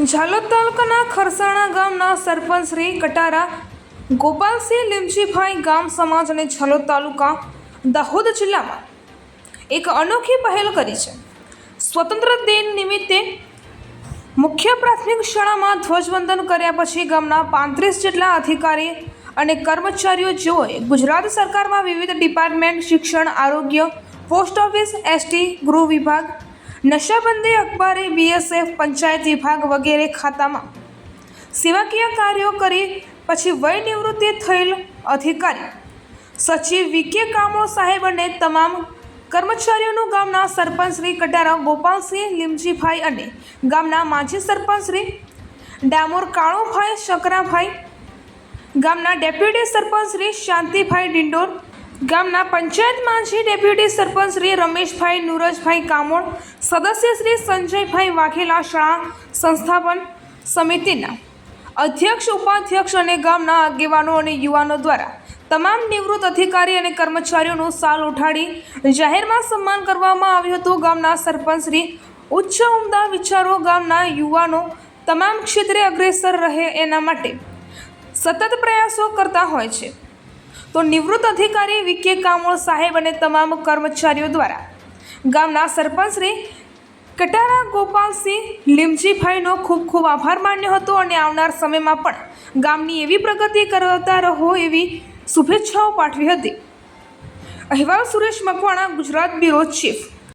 ઝાલોદ તાલુકાના ખરસાણા ગામના સરપંચ શ્રી કટારા ગોપાલસિંહ લીમજીભાઈ ગામ સમાજ અને ઝાલોદ તાલુકા દાહોદ જિલ્લામાં એક અનોખી પહેલ કરી છે. સ્વતંત્ર દિન નિમિત્તે મુખ્ય પ્રાથમિક શાળામાં ધ્વજવંદન કર્યા પછી ગામના પાંત્રીસ જેટલા અધિકારી અને કર્મચારીઓ જેઓએ ગુજરાત સરકારમાં વિવિધ ડિપાર્ટમેન્ટ, શિક્ષણ, આરોગ્ય, પોસ્ટ ઓફિસ, એસટી, ગૃહ વિભાગ નશાબંધી અખબારી બીએસએફ પંચાયત વિભાગ વગેરે ખાતામાં. સેવાકીય કાર્યો કરી પછી વય નિવૃત્તિ થયેલ અધિકારી. સચિવ વીકે કામો સાહેબ અને તમામ કર્મચારીઓનું ગામના સરપંચ શ્રી કટારા ગોપાલસિંહ લીમજીભાઈ અને ગામના માજી સરપંચ શ્રી ડામોર કાળુભાઈ શકરાભાઈ, ગામના ડેપ્યુટી સરપંચ શ્રી શાંતિભાઈ ડિંડોર ગામના પંચાયતમાં છે ડેપ્યુટી સરપંચ શ્રી રમેશભાઈ નુરજભાઈ કામોડ, સદસ્ય શ્રી સંજયભાઈ વાઘેલા શાળા સંસ્થાપન સમિતિના અધ્યક્ષ, ઉપાધ્યક્ષ અને ગામના આગેવાનો અને યુવાનો દ્વારા તમામ નિવૃત્ત અધિકારી અને કર્મચારીઓનું સાલ ઉઠાડી જાહેરમાં સન્માન કરવામાં આવ્યું હતું. ગામના સરપંચ શ્રી ઉચ્ચ ઉમદા વિચારો, ગામના યુવાનો તમામ ક્ષેત્રે અગ્રેસર રહે એના માટે સતત પ્રયાસો કરતા હોય છે. તો નિવૃત્ત અધિકારી વિકે કામોળ સાહેબ અને તમામ કર્મચારીઓ દ્વારા ગામના સરપંચ કટારા ગોપાલસિંહ લીમજીભાઈનો ખૂબ ખૂબ આભાર માન્યો હતો અને આવનાર સમયમાં પણ ગામની એવી પ્રગતિ કરતા રહો એવી શુભેચ્છાઓ પાઠવી હતી. અહેવાલ સુરેશ મકવાણા, ગુજરાત બ્યુરો ચીફ.